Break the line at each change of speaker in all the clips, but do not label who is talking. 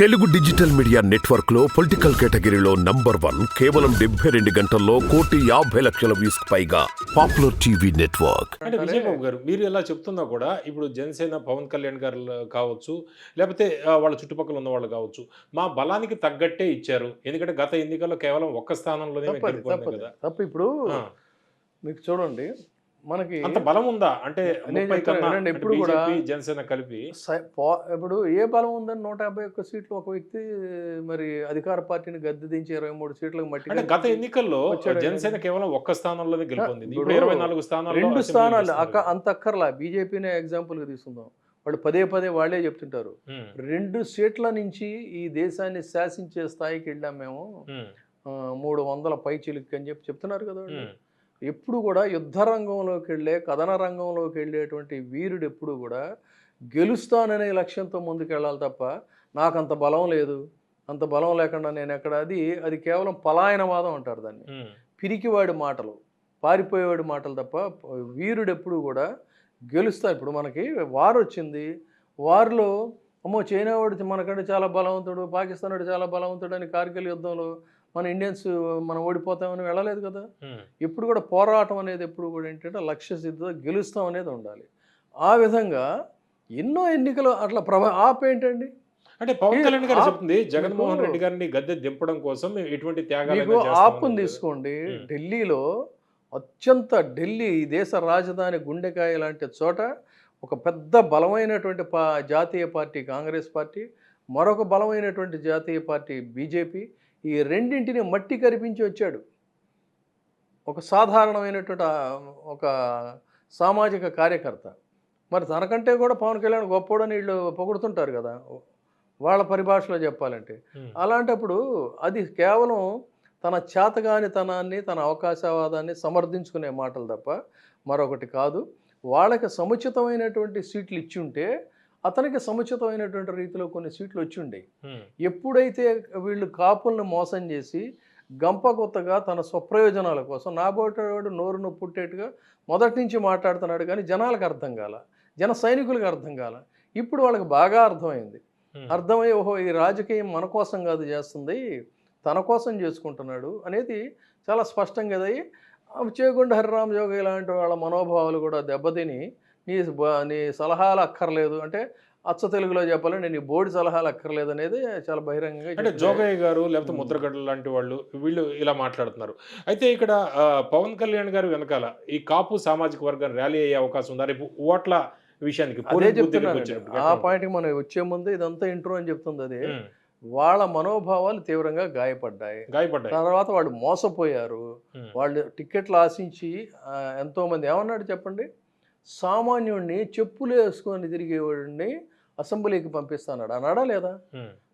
Telugu digital media నెట్వర్క్లో political కేటగిరీలో number one కేవలం డెబ్బై రెండు గంటల్లో కోటి యాభై లక్షల వ్యూస్ పైగా పాపులర్ టీవీ నెట్వర్క్.
అంటే విజయబాబు గారు మీరు ఇలా చెప్తున్నా కూడా ఇప్పుడు జనసేన పవన్ కళ్యాణ్ గారు కావచ్చు లేకపోతే వాళ్ళ చుట్టుపక్కల ఉన్న వాళ్ళు కావచ్చు మా బలానికి తగ్గట్టే ఇచ్చారు. ఎందుకంటే గత ఎన్నికల్లో కేవలం ఒక్క స్థానంలోనే కదా.
తప్పు ఇప్పుడు మీకు చూడండి మనకి
అంత బలం ఉందా? అంటే
ఇప్పుడు కూడా-
జనసేన కలిపి
ఇప్పుడు ఏ బలం ఉందని నూట యాభై ఒక్క సీట్లు ఒక వ్యక్తి మరి అధికార పార్టీని గద్దె దించి ఇరవై మూడు సీట్లకు మట్టి
గత ఎన్నికల్లో జనసేన కేవలం ఒక్క స్థానంలోనే గెలుపొందింది. ఇప్పుడు
ఇప్పుడు
ఇరవై నాలుగు స్థానాల్లో
రెండు స్థానాలు. అక్క అంత అక్కర్లా. బీజేపీనే ఎగ్జాంపుల్గా తీసుకుందాం. వాళ్ళు పదే పదే వాళ్ళే చెప్తుంటారు. రెండు సీట్ల నుంచి ఈ దేశాన్ని శాసించే స్థాయికి వెళ్ళాం మేము. మూడు వందల పై చిలుక్కి అని చెప్పి చెప్తున్నారు కదా ఎప్పుడు కూడా యుద్ధ రంగంలోకి వెళ్ళే కథన రంగంలోకి వెళ్ళేటువంటి వీరుడు ఎప్పుడు కూడా గెలుస్తాననే లక్ష్యంతో ముందుకు వెళ్ళాలి తప్ప నాకు అంత బలం లేదు. అంత బలం లేకుండా నేను ఎక్కడ అది అది కేవలం పలాయనవాదం అంటారు దాన్ని. పిరికివాడి మాటలు పారిపోయేవాడి మాటలు తప్ప వీరుడు ఎప్పుడు కూడా గెలుస్తా ఇప్పుడు మనకి వార్ వచ్చింది. వార్లో అమ్మో చైనా వాడు మనకంటే చాలా బలవంతుడు పాకిస్తాన్ వాడు చాలా బలవంతుడు అని కార్గిల్ యుద్ధంలో మన ఇండియన్స్ మనం ఓడిపోతామని వెళ్ళలేదు కదా.
ఉమ్.
ఎప్పుడు కూడా పోరాటం అనేది ఎప్పుడు కూడా ఏంటంటే లక్ష్య సిద్ధితో గెలుస్తాం అనేది ఉండాలి. ఆ విధంగా ఎన్నో ఎన్నికలు అట్లా ప్రభా ఆప్ ఏంటండి?
అంటే పవన్ కళ్యాణ్ గారు చెప్తుంది జగన్మోహన్ రెడ్డి గారిని గద్దె దింపడం కోసం ఎటువంటి త్యాగాలు
ఆపుని తీసుకోండి. ఢిల్లీలో అత్యంత ఢిల్లీ ఈ దేశ రాజధాని గుండెకాయ లాంటి చోట ఒక పెద్ద బలమైనటువంటి పా జాతీయ పార్టీ కాంగ్రెస్ పార్టీ మరొక బలమైనటువంటి జాతీయ పార్టీ బీజేపీ ఈ రెండింటిని మట్టి కరిపించి వచ్చాడు. ఒక సాధారణమైనటువంటి ఒక సామాజిక కార్యకర్త. మరి తనకంటే కూడా పవన్ కళ్యాణ్ గొప్పోడని వీళ్ళు పొగుడుతుంటారు కదా వాళ్ళ పరిభాషలో చెప్పాలంటే. అలాంటప్పుడు అది కేవలం తన చేతగానితనాన్ని తన అవకాశవాదాన్ని సమర్థించుకునే మాటలు తప్ప మరొకటి కాదు. వాళ్ళకి సముచితమైనటువంటి సీట్లు ఇచ్చి ఉంటే అతనికి సముచితమైనటువంటి రీతిలో కొన్ని సీట్లు వచ్చి ఉండేవి ఎప్పుడైతే వీళ్ళు కాపులను మోసం చేసి గంప కొత్తగా తన స్వప్రయోజనాల కోసం నాబోటవాడు నోరు నొప్పి పుట్టేట్టుగా మొదటి నుంచి మాట్లాడుతున్నాడు కానీ జనాలకు అర్థం కాల జన సైనికులకు అర్థం కాల. ఇప్పుడు వాళ్ళకి బాగా అర్థమైంది. అర్థమై ఓహో ఈ రాజకీయం మన కోసం కాదు చేస్తుంది తన కోసం చేసుకుంటున్నాడు అనేది చాలా స్పష్టంగా ఎదయి చేగుండ హరిరామ్ జోగి ఇలాంటి వాళ్ళ మనోభావాలు కూడా దెబ్బతిని నీ నీ సలహాలు అక్కర్లేదు. అంటే అచ్చ తెలుగులో చెప్పాలంటే నీ బోర్డు సలహాలు అక్కర్లేదు అనేది చాలా బహిరంగంగా
అంటే. జోగయ్య గారు లేకపోతే. ముద్రగడ్డ లాంటి వాళ్ళు వీళ్ళు ఇలా మాట్లాడుతున్నారు. అయితే ఇక్కడ పవన్ కళ్యాణ్ గారు వెనకాల ఈ కాపు సామాజిక వర్గం ర్యాలీ అయ్యే అవకాశం ఉందా? రేపు ఓట్ల విషయానికి
ఆ? పాయింట్కి మనం వచ్చే ముందు ఇదంతా ఇంట్రో అని చెప్తుంది అది. వాళ్ళ మనోభావాలు తీవ్రంగా గాయపడ్డాయి.
గాయపడ్డాయి.
తర్వాత వాళ్ళు మోసపోయారు. వాళ్ళు టికెట్లు ఆశించి ఎంతోమంది ఏమన్నాడు చెప్పండి? సామాన్యుడిని చెప్పులు వేసుకొని తిరిగేవాడిని అసెంబ్లీకి పంపిస్తాన్నాడు అన్నాడా లేదా?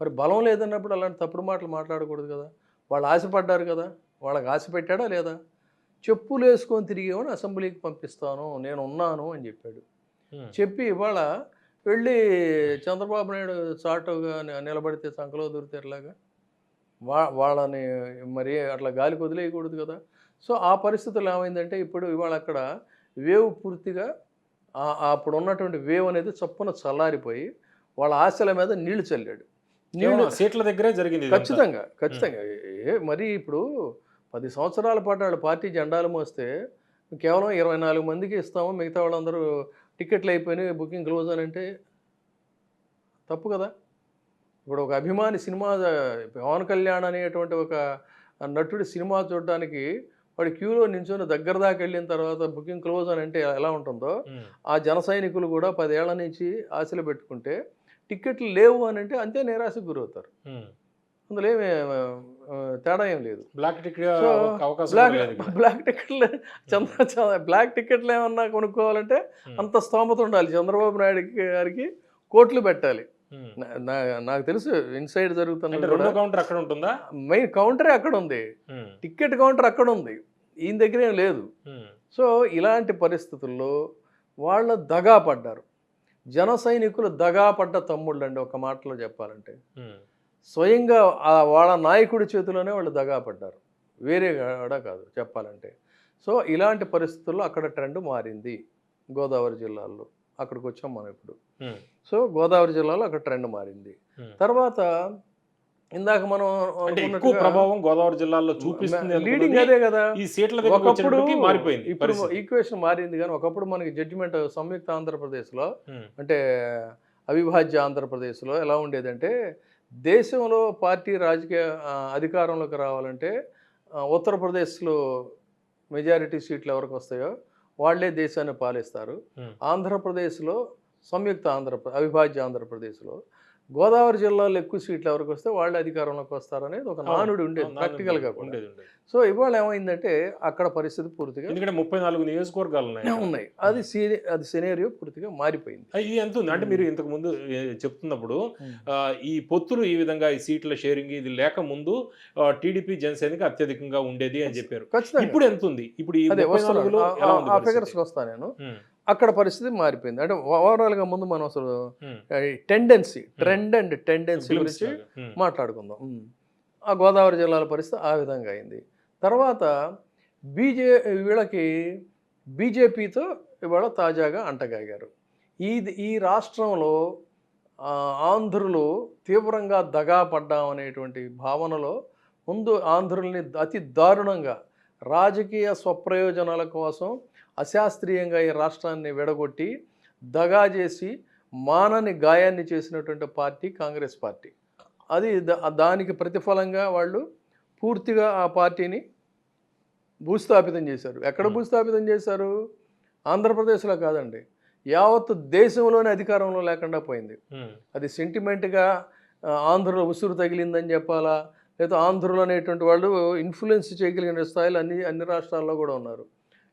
మరి బలం లేదన్నప్పుడు అలాంటి తప్పుడు మాటలు మాట్లాడకూడదు కదా. వాళ్ళు ఆశపడ్డారు కదా. వాళ్ళకి ఆశ పెట్టాడా లేదా? చెప్పులు వేసుకొని తిరిగేవాడిని అసెంబ్లీకి పంపిస్తాను నేను ఉన్నాను అని చెప్పాడు. చెప్పి ఇవాళ వెళ్ళి చంద్రబాబు నాయుడు చాటుగా నిలబడితే సంకలో దొరికేలాగా వా వాళ్ళని మరి అట్లా గాలికి వదిలేయకూడదు కదా. సో ఆ పరిస్థితులు ఏమైందంటే ఇప్పుడు ఇవాళ అక్కడ వేవ్ పూర్తిగా అప్పుడు ఉన్నటువంటి వేవ్ అనేది చప్పున చల్లారిపోయి వాళ్ళ ఆశల మీద నీళ్ళు చల్లాడు.
నీళ్ళు సీట్ల దగ్గరే జరిగింది.
ఖచ్చితంగా ఖచ్చితంగా. ఏ మరి ఇప్పుడు పది సంవత్సరాల పాటు వాళ్ళు పార్టీ జెండాలు మోస్తే కేవలం ఇరవై నాలుగు మందికి ఇస్తాము మిగతా వాళ్ళందరూ టికెట్లు అయిపోయినాయి బుకింగ్ క్లోజ్ అని అంటే తప్పు కదా. ఇప్పుడు ఒక అభిమాని సినిమా పవన్ కళ్యాణ్ అనేటువంటి ఒక నటుడి సినిమా చూడడానికి వాడు క్యూలో నించొని దగ్గర దాకా వెళ్ళిన తర్వాత బుకింగ్ క్లోజ్ అని అంటే ఎలా ఉంటుందో ఆ జన సైనికులు కూడా పదేళ్ళ నుంచి ఆశలు పెట్టుకుంటే టికెట్లు లేవు అని అంటే అంతే నిరాశకు గురవుతారు. అందులో ఏమి తేడా ఏం లేదు.
బ్లాక్ టికెట్
బ్లాక్ టికెట్లు చంద్ర బ్లాక్ టికెట్లు ఏమన్నా కొనుక్కోవాలంటే అంత స్తోమత ఉండాలి. చంద్రబాబు నాయుడు గారికి కోట్లు పెట్టాలి. నాకు తెలుసు ఇన్సైడ్ కూడా.
కౌంటర్ అక్కడ ఉంటుందా?
మెయిన్ కౌంటరే అక్కడ ఉంది. టికెట్ కౌంటర్ అక్కడ ఉంది. ఈయన దగ్గర ఏం లేదు. సో ఇలాంటి పరిస్థితుల్లో వాళ్ళు దగా పడ్డారు. జన సైనికులు దగా పడ్డ తమ్ముళ్ళు అండి ఒక మాటలో చెప్పాలంటే. స్వయంగా వాళ్ళ నాయకుడి చేతిలోనే వాళ్ళు దగా పడ్డారు. వేరే కూడా కాదు చెప్పాలంటే. సో ఇలాంటి పరిస్థితుల్లో అక్కడ ట్రెండ్ మారింది గోదావరి జిల్లాల్లో. అక్కడికి వచ్చాం మనం ఇప్పుడు. సో గోదావరి జిల్లాలో అక్కడ ట్రెండ్ మారింది. తర్వాత ఇందాక మనం
ఎక్కువ ప్రభావం గోదావరి జిల్లాలో చూపిస్తుంది
లీడింగ్ అదే కదా.
ఈ సీట్ల
ఒకప్పుడు
మారిపోయింది
ఇప్పుడు. ఈక్వేషన్ మారింది కానీ ఒకప్పుడు మనకి జడ్జిమెంట్ సంయుక్త ఆంధ్రప్రదేశ్లో అంటే అవిభాజ్య ఆంధ్రప్రదేశ్లో ఎలా ఉండేదంటే దేశంలో పార్టీ రాజకీయ అధికారంలోకి రావాలంటే ఉత్తరప్రదేశ్లో మెజారిటీ సీట్లు ఎవరికి వస్తాయో వాళ్ళే దేశాన్ని పాలిస్తారు. ఆంధ్రప్రదేశ్లో సంయుక్త ఆంధ్రప్రదేశ్ అవిభాజ్య ఆంధ్రప్రదేశ్లో గోదావరి జిల్లాలో ఎక్కువ సీట్లు ఎవరికి వస్తే వాళ్ళే అధికారంలోకి వస్తారనేది ఒక. నానుడు ఉండేది ప్రాక్టికల్గా
ఉండేది
సో ఇవాళ ఏమైందంటే అక్కడ పరిస్థితి పూర్తిగా
ఎందుకంటే ముప్పై నాలుగు నియోజకవర్గాలు ఉన్నాయి.
ఉన్నాయి. అది సీని అది సినేరియో పూర్తిగా మారిపోయింది.
ఇది ఎంత ఉంది? అంటే మీరు ఇంతకు ముందు చెప్తున్నప్పుడు ఈ పొత్తులు ఈ విధంగా ఈ సీట్ల షేరింగ్ ఇది లేక ముందు టీడీపీ జనసేనకి అత్యధికంగా ఉండేది అని చెప్పారు.
ఖచ్చితంగా
ఇప్పుడు ఎంత ఉంది? ఇప్పుడు ఈ?
ఫిగర్స్కి వస్తాను నేను. అక్కడ పరిస్థితి మారిపోయింది. అంటే ఓవరాల్గా ముందు మనం అసలు. టెండెన్సీ ట్రెండ్ అండ్ టెండెన్సీ గురించి మాట్లాడుకుందాం. ఆ గోదావరి జిల్లాల పరిస్థితి ఆ విధంగా అయింది. తర్వాత బీజే వీళ్ళకి బీజేపీతో ఇవాళ తాజాగా అంటగాగారు. ఈ ఈ రాష్ట్రంలో ఆంధ్రులు తీవ్రంగా దగా పడ్డామనేటువంటి భావనలో ముందు ఆంధ్రుల్ని అతి దారుణంగా రాజకీయ స్వప్రయోజనాల కోసం అశాస్త్రీయంగా ఈ రాష్ట్రాన్ని విడగొట్టి దగా చేసి మానని గాయాన్ని చేసినటువంటి పార్టీ కాంగ్రెస్ పార్టీ. అది ద- దానికి ప్రతిఫలంగా వాళ్ళు పూర్తిగా ఆ పార్టీని భూస్థాపితం చేశారు. ఎక్కడ. భూస్థాపితం చేశారు? ఆంధ్రప్రదేశ్లో కాదండి. యావత్తు దేశంలోనే అధికారంలో లేకుండా పోయింది. అది సెంటిమెంట్గా ఆంధ్రలో ఉసురు తగిలిందని చెప్పాలా? లేదా ఆంధ్రులు అనేటువంటి వాళ్ళు ఇన్ఫ్లుయెన్స్ చేయగలిగిన స్థాయిలో అన్ని అన్ని రాష్ట్రాల్లో కూడా ఉన్నారు.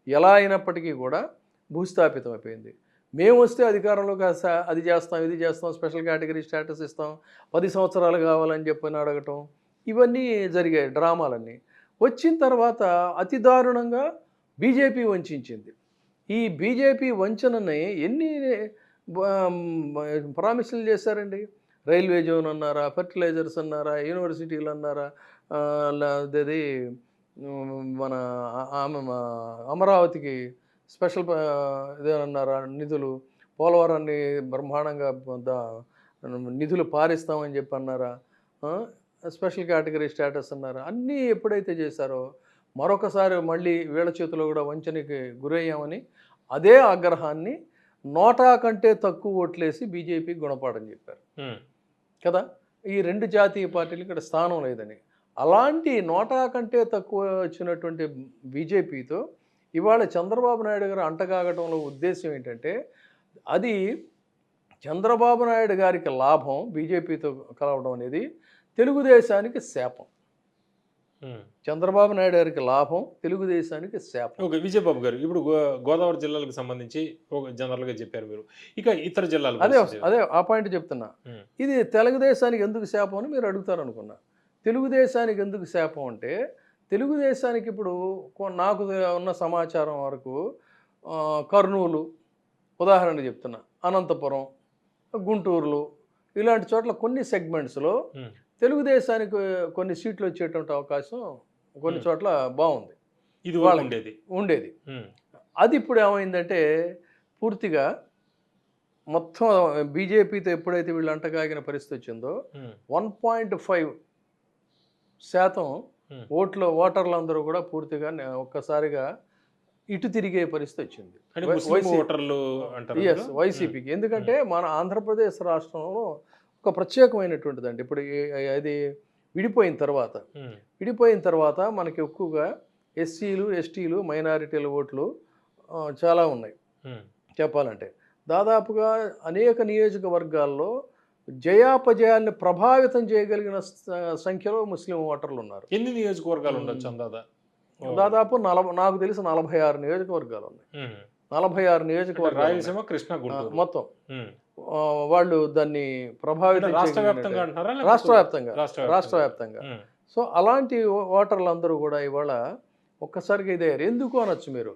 ఎలా అయినప్పటికీ కూడా భూస్థాపితం అయిపోయింది. మేము వస్తే అధికారంలోకి కాస్త అది చేస్తాం ఇది చేస్తాం స్పెషల్ కేటగిరీ స్టేటస్ ఇస్తాం పది సంవత్సరాలు కావాలని చెప్పని అడగటం ఇవన్నీ జరిగాయి డ్రామాలన్నీ. వచ్చిన తర్వాత అతి దారుణంగా బీజేపీ వంచింది ఈ బీజేపీ వంచనని ఎన్ని ప్రామిసులు చేశారండి? రైల్వే జోన్ అన్నారా ఫర్టిలైజర్స్ అన్నారా యూనివర్సిటీలు అన్నారా అది మన ఆమె అమరావతికి స్పెషల్ ఇదేనన్నారా నిధులు పోలవరాన్ని బ్రహ్మాండంగా నిధులు పారిస్తామని చెప్పి అన్నారా స్పెషల్ కేటగిరీ స్టేటస్ అన్నారా? అన్నీ ఎప్పుడైతే చేశారో మరొకసారి మళ్ళీ వీళ్ళ చేతిలో కూడా వంచనకి గురయ్యామని అదే ఆగ్రహాన్ని నోటా కంటే తక్కువ ఓట్లేసి బీజేపీ గుణపాఠం చెప్పారు. కదా? ఈ రెండు జాతీయ పార్టీలు ఇక్కడ స్థానం లేదని. అలాంటి నోటా కంటే తక్కువ వచ్చినటువంటి బీజేపీతో ఇవాళ చంద్రబాబు నాయుడు గారు అంటగాగటంలో ఉద్దేశం ఏంటంటే అది చంద్రబాబు నాయుడు గారికి లాభం బీజేపీతో కలవడం అనేది తెలుగుదేశానికి శాపం. చంద్రబాబు నాయుడు గారికి లాభం తెలుగుదేశానికి శాపం.
ఓకే విజయబాబు గారు ఇప్పుడు గోదావరి జిల్లాలకు సంబంధించి ఒక జనరల్గా చెప్పారు మీరు. ఇక ఇతర జిల్లాలు
అదే. అదే ఆ పాయింట్ చెప్తున్నా. ఇది తెలుగుదేశానికి ఎందుకు శాపం అని మీరు అడుగుతారు అనుకున్నా తెలుగుదేశానికి ఎందుకు శాపం అంటే తెలుగుదేశానికి ఇప్పుడు నాకు ఉన్న సమాచారం వరకు కర్నూలు ఉదాహరణ చెప్తున్నా. అనంతపురం గుంటూరులో ఇలాంటి చోట్ల కొన్ని సెగ్మెంట్స్లో తెలుగుదేశానికి కొన్ని సీట్లు వచ్చేటువంటి అవకాశం కొన్ని. చోట్ల బాగుంది
ఇది. ఉండేది.
ఉండేది. అది ఇప్పుడు ఏమైందంటే పూర్తిగా మొత్తం బీజేపీతో ఎప్పుడైతే వీళ్ళు అంటగాగిన పరిస్థితి వచ్చిందో వన్ పాయింట్ ఫైవ్ శాతం. ఓట్లు ఓటర్లందరూ కూడా పూర్తిగా ఒక్కసారిగా ఇటు తిరిగే పరిస్థితి వచ్చింది.
ఓటర్లు
ఎస్ వైసీపీకి. ఎందుకంటే మన ఆంధ్రప్రదేశ్ రాష్ట్రంలో ఒక ప్రత్యేకమైనటువంటిదండి ఇప్పుడు అది విడిపోయిన తర్వాత విడిపోయిన తర్వాత మనకి ఎక్కువగా ఎస్సీలు ఎస్టీలు మైనారిటీల ఓట్లు చాలా ఉన్నాయి. చెప్పాలంటే. దాదాపుగా అనేక నియోజకవర్గాల్లో జయాపజయాల్ని ప్రభావితం చేయగలిగిన సంఖ్యలో ముస్లిం ఓటర్లు ఉన్నారు.
ఎన్ని నియోజకవర్గాలు. ఉండొచ్చు అందాదా.
దాదాపు నలభై నాకు తెలిసి నలభై ఆరు నియోజకవర్గాలు ఉన్నాయి. నలభై ఆరు నియోజకవర్గాలు.
రాయలసీమ కృష్ణా
మొత్తం. వాళ్ళు దాన్ని ప్రభావితం
రాష్ట్ర వ్యాప్తంగా
రాష్ట్ర వ్యాప్తంగా.
రాష్ట్ర
వ్యాప్తంగా? సో అలాంటి ఓటర్లందరూ కూడా ఇవాళ ఒక్కసారిగా ఇదే ఎందుకు అనొచ్చు మీరు?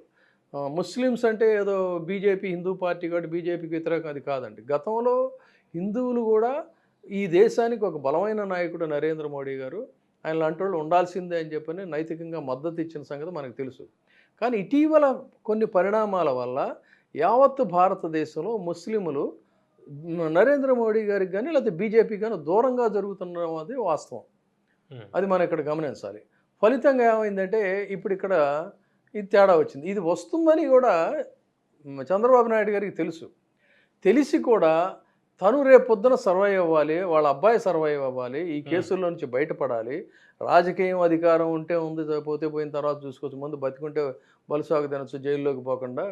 ముస్లిమ్స్ అంటే ఏదో బీజేపీ హిందూ పార్టీ కాబట్టి బీజేపీకి వ్యతిరేకం అది కాదండి. గతంలో హిందువులు కూడా ఈ దేశానికి ఒక బలమైన నాయకుడు నరేంద్ర మోడీ గారు. ఆయన లాంటి వాళ్ళు ఉండాల్సిందే అని చెప్పని నైతికంగా మద్దతు ఇచ్చిన సంగతి మనకు తెలుసు. కానీ ఇటీవల కొన్ని పరిణామాల వల్ల యావత్ భారతదేశంలో ముస్లింలు నరేంద్ర మోడీ గారికి కానీ లేకపోతే బీజేపీ కానీ దూరంగా జరుగుతున్నది వాస్తవం.
ఉమ్.
అది మనం ఇక్కడ గమనించాలి. ఫలితంగా ఏమైందంటే ఇప్పుడు ఇక్కడ ఇది తేడా వచ్చింది. ఇది వస్తుందని కూడా చంద్రబాబు నాయుడు గారికి తెలుసు. తెలిసి కూడా తను రేపొద్దున సర్వైవ్ అవ్వాలి వాళ్ళ అబ్బాయి సర్వైవ్ అవ్వాలి ఈ కేసుల్లో నుంచి బయటపడాలి. రాజకీయం అధికారం ఉంటే ఉంది పోతే పోయిన తర్వాత చూసుకోవచ్చు. ముందు బతికుంటే బలుసాగు తినచ్చు జైల్లోకి పోకుండా.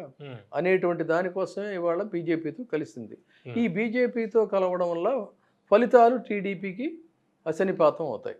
అనేటువంటి దానికోసమే ఇవాళ బీజేపీతో కలిసింది. ఈ బీజేపీతో కలవడం వల్ల ఫలితాలు టీడీపీకి అశనిపాతం అవుతాయి.